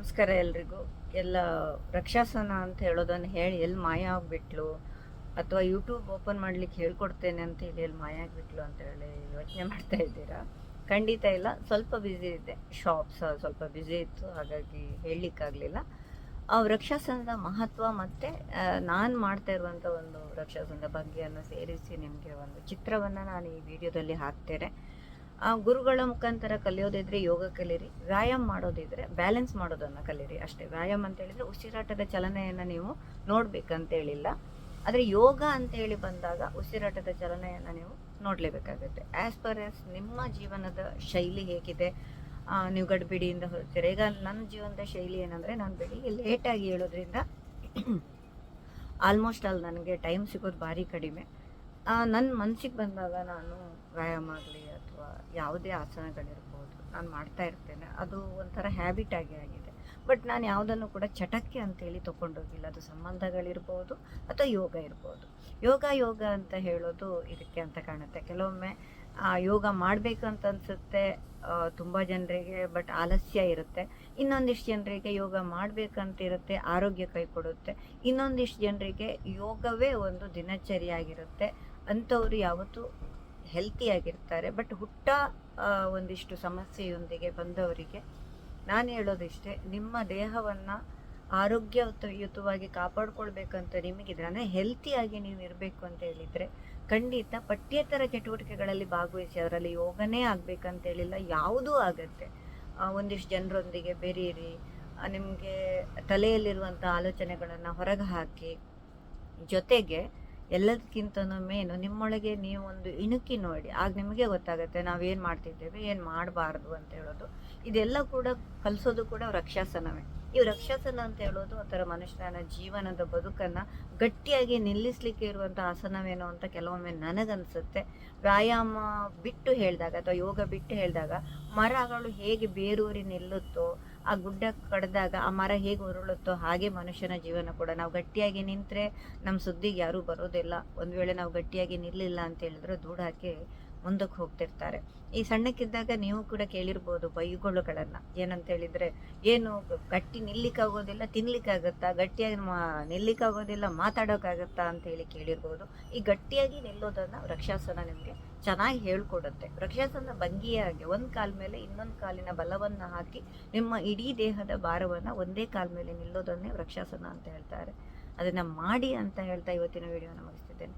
ನಮಸ್ಕಾರ ಎಲ್ರಿಗೂ. ಎಲ್ಲ ರಕ್ಷಾಸನ ಅಂತ ಹೇಳೋದನ್ನು ಹೇಳಿ ಎಲ್ಲಿ ಮಾಯ ಆಗಿಬಿಟ್ಲು? ಅಥವಾ ಯೂಟ್ಯೂಬ್ ಓಪನ್ ಮಾಡ್ಲಿಕ್ಕೆ ಹೇಳ್ಕೊಡ್ತೇನೆ ಅಂತ ಹೇಳಿ ಎಲ್ಲಿ ಮಾಯ ಆಗಿಬಿಟ್ಲು ಅಂತ ಹೇಳಿ ಯೋಚನೆ ಮಾಡ್ತಾ ಇದ್ದೀರಾ? ಖಂಡಿತ ಇಲ್ಲ. ಸ್ವಲ್ಪ ಬ್ಯುಸಿ ಇದೆ ಶಾಪ್ಸ್ ಸ್ವಲ್ಪ ಬ್ಯುಸಿ ಇತ್ತು. ಹಾಗಾಗಿ ಹೇಳಲಿಕ್ಕಾಗಲಿಲ್ಲ ಆ ವೃಕ್ಷಾಸನದ ಮಹತ್ವ ಮತ್ತು ನಾನು ಮಾಡ್ತಾ ಇರುವಂಥ ಒಂದು ವೃಕ್ಷಾಸನದ ಬಗ್ಗೆಯನ್ನು ಸೇರಿಸಿ ನಿಮಗೆ ಒಂದು ಚಿತ್ರವನ್ನು ನಾನು ಈ ವಿಡಿಯೋದಲ್ಲಿ ಹಾಕ್ತೇನೆ. ಗುರುಗಳ ಮುಖಾಂತರ ಕಲಿಯೋದಿದ್ರೆ ಯೋಗ ಕಲಿಯಿರಿ ವ್ಯಾಯಾಮ ಮಾಡೋದಿದ್ರೆ ಬ್ಯಾಲೆನ್ಸ್ ಮಾಡೋದನ್ನು ಕಲಿಯಿರಿ ಅಷ್ಟೇ. ವ್ಯಾಯಾಮ ಅಂತ ಹೇಳಿದ್ರೆ ಉಸಿರಾಟದ ಚಲನೆಯನ್ನು ನೀವು ನೋಡ್ಬೇಕಂತ ಹೇಳಿಲ್ಲ ಆದರೆ ಯೋಗ ಅಂತ ಹೇಳಿ ಬಂದಾಗ ಉಸಿರಾಟದ ಚಲನೆಯನ್ನು ನೀವು ನೋಡಲೇಬೇಕಾಗುತ್ತೆ. ಆ್ಯಸ್ ಪರ್ ಆಸ್ ನಿಮ್ಮ ಜೀವನದ ಶೈಲಿ ಹೇಗಿದೆ ನೀವು ಗಡ್ಬಿಡಿಯಿಂದ ಹೊರಡ್ತೀರ? ಈಗ ನನ್ನ ಜೀವನದ ಶೈಲಿ ಏನಂದರೆ ನಾನು ಬೆಳಿಗ್ಗೆ ಲೇಟಾಗಿ ಹೇಳೋದ್ರಿಂದ ಆಲ್ಮೋಸ್ಟ್ ಅಲ್ಲಿ ನನಗೆ ಟೈಮ್ ಸಿಗೋದು ಭಾರಿ ಕಡಿಮೆ. ನನ್ನ ಮನಸ್ಸಿಗೆ ಬಂದಾಗ ನಾನು ವ್ಯಾಯಾಮ ಆಗಲಿ ಅಥವಾ ಯಾವುದೇ ಆಸನಗಳಿರ್ಬೋದು ನಾನು ಮಾಡ್ತಾ ಇರ್ತೇನೆ ಅದು ಒಂಥರ ಹ್ಯಾಬಿಟ್ ಆಗಿ ಆಗಿದೆ. ಬಟ್ ನಾನು ಯಾವುದನ್ನು ಕೂಡ ಚಟಕ್ಕೆ ಅಂತೇಳಿ ತೊಗೊಂಡೋಗಿಲ್ಲ. ಅದು ಸಂಬಂಧಗಳಿರ್ಬೋದು ಅಥವಾ ಯೋಗ ಇರ್ಬೋದು. ಯೋಗ ಯೋಗ ಅಂತ ಹೇಳೋದು ಇದಕ್ಕೆ ಅಂತ ಕಾಣುತ್ತೆ. ಕೆಲವೊಮ್ಮೆ ಆ, ಯೋಗ ಮಾಡಬೇಕು ಅಂತ ಅನಿಸುತ್ತೆ ತುಂಬ ಜನರಿಗೆ ಬಟ್ ಆಲಸ್ಯ ಇರುತ್ತೆ. ಇನ್ನೊಂದಿಷ್ಟು ಜನರಿಗೆ ಯೋಗ ಮಾಡಬೇಕಂತ ಇರುತ್ತೆ ಆರೋಗ್ಯ ಕೈ ಕೊಡುತ್ತೆ. ಇನ್ನೊಂದಿಷ್ಟು ಜನರಿಗೆ ಯೋಗವೇ ಒಂದು ದಿನಚರಿಯಾಗಿರುತ್ತೆ. ಅಂಥವ್ರು ಯಾವತ್ತೂ ಹೆಲ್ತಿಯಾಗಿರ್ತಾರೆ ಬಟ್ ಹುಟ್ಟ ಒಂದಿಷ್ಟು ಸಮಸ್ಯೆಯೊಂದಿಗೆ ಬಂದವರಿಗೆ ನಾನು ಹೇಳೋದಿಷ್ಟೇ, ನಿಮ್ಮ ದೇಹವನ್ನು ಆರೋಗ್ಯಯುತವಾಗಿ ಕಾಪಾಡ್ಕೊಳ್ಬೇಕಂತ ನಿಮಗಿದ್ರೆ, ಅಂದರೆ ಹೆಲ್ತಿಯಾಗಿ ನೀವು ಇರಬೇಕು ಅಂತ ಹೇಳಿದರೆ, ಖಂಡಿತ ಪಠ್ಯೇತರ ಚಟುವಟಿಕೆಗಳಲ್ಲಿ ಭಾಗವಹಿಸಿ ಅದರಲ್ಲಿ ಯೋಗನೇ ಆಗಬೇಕಂತ ಹೇಳಿಲ್ಲ, ಯಾವುದೂ ಆಗತ್ತೆ. ಒಂದಿಷ್ಟು ಜನರೊಂದಿಗೆ ಬೆರೀರಿ ನಿಮಗೆ ತಲೆಯಲ್ಲಿರುವಂಥ ಆಲೋಚನೆಗಳನ್ನು ಹೊರಗೆ ಹಾಕಿ, ಜೊತೆಗೆ ಎಲ್ಲದಕ್ಕಿಂತನೂ ಮೇನು ನಿಮ್ಮೊಳಗೆ ನೀವು ಒಂದು ಇಣುಕಿ ನೋಡಿ. ಆಗ ನಿಮಗೆ ಗೊತ್ತಾಗುತ್ತೆ ನಾವೇನು ಮಾಡ್ತಿದ್ದೇವೆ, ಏನು ಮಾಡಬಾರ್ದು ಅಂತ ಹೇಳೋದು. ಇದೆಲ್ಲ ಕೂಡ ಕಲಿಸೋದು ಕೂಡ ರಕ್ಷಾಸನವೇ. ಈ ರಕ್ಷಾಸನ ಅಂತ ಹೇಳೋದು ಒಂಥರ ಮನುಷ್ಯನ ಜೀವನದ ಬದುಕನ್ನು ಗಟ್ಟಿಯಾಗಿ ನಿಲ್ಲಿಸಲಿಕ್ಕೆ ಇರುವಂಥ ಆಸನವೇನೋ ಅಂತ ಕೆಲವೊಮ್ಮೆ ನನಗನ್ಸುತ್ತೆ. ವ್ಯಾಯಾಮ ಬಿಟ್ಟು ಹೇಳಿದಾಗ ಅಥವಾ ಯೋಗ ಬಿಟ್ಟು ಹೇಳಿದಾಗ ಮರಗಳು ಹೇಗೆ ಬೇರೂರಿ ನಿಲ್ಲುತ್ತೋ, ಆ ಗುಡ್ಡ ಕಡ್ದಾಗ ಆ ಮರ ಹೇಗೆ ಉರುಳುತ್ತೋ ಹಾಗೆ ಮನುಷ್ಯನ ಜೀವನ ಕೂಡ ನಾವು ಗಟ್ಟಿಯಾಗಿ ನಿಂತರೆ ನಮ್ಮ ಸುದ್ದಿಗೆ ಯಾರೂ ಬರೋದಿಲ್ಲ. ಒಂದು ವೇಳೆ ನಾವು ಗಟ್ಟಿಯಾಗಿ ನಿಲ್ಲಿಲ್ಲ ಅಂತ ಹೇಳಿದ್ರೆ ದೂಡ ಹಾಕಿ ಮುಂದಕ್ಕೆ ಹೋಗ್ತಿರ್ತಾರೆ. ಈ ಸಣ್ಣಕ್ಕಿದ್ದಾಗ ನೀವು ಕೂಡ ಕೇಳಿರ್ಬೋದು ಬೈಗುಳುಗಳನ್ನು. ಏನಂತ ಹೇಳಿದ್ರೆ, ಏನು ಗಟ್ಟಿ ನಿಲ್ಲಿಕ್ಕಾಗೋದಿಲ್ಲ ತಿನ್ಲಿಕ್ಕಾಗತ್ತಾ ಗಟ್ಟಿಯಾಗಿ ಮಾ ನಿಲ್ಲಿಕ್ಕಾಗೋದಿಲ್ಲ ಮಾತಾಡೋಕ್ಕಾಗತ್ತಾ ಅಂತ ಹೇಳಿ ಕೇಳಿರ್ಬೋದು. ಈ ಗಟ್ಟಿಯಾಗಿ ನಿಲ್ಲೋದನ್ನು ವೃಕ್ಷಾಸನ ನಿಮಗೆ ಚೆನ್ನಾಗಿ ಹೇಳ್ಕೊಡುತ್ತೆ. ವೃಕ್ಷಾಸನ ಭಂಗಿಯಾಗಿ ಒಂದು ಕಾಲ ಮೇಲೆ ಇನ್ನೊಂದು ಕಾಲಿನ ಬಲವನ್ನು ಹಾಕಿ ನಿಮ್ಮ ಇಡೀ ದೇಹದ ಭಾರವನ್ನು ಒಂದೇ ಕಾಲ ಮೇಲೆ ನಿಲ್ಲೋದನ್ನೇ ವೃಕ್ಷಾಸನ ಅಂತ ಹೇಳ್ತಾರೆ. ಅದನ್ನು ಮಾಡಿ ಅಂತ ಹೇಳ್ತಾ ಇವತ್ತಿನ ವಿಡಿಯೋನ ಮುಗಿಸ್ತಿದ್ದೇನೆ.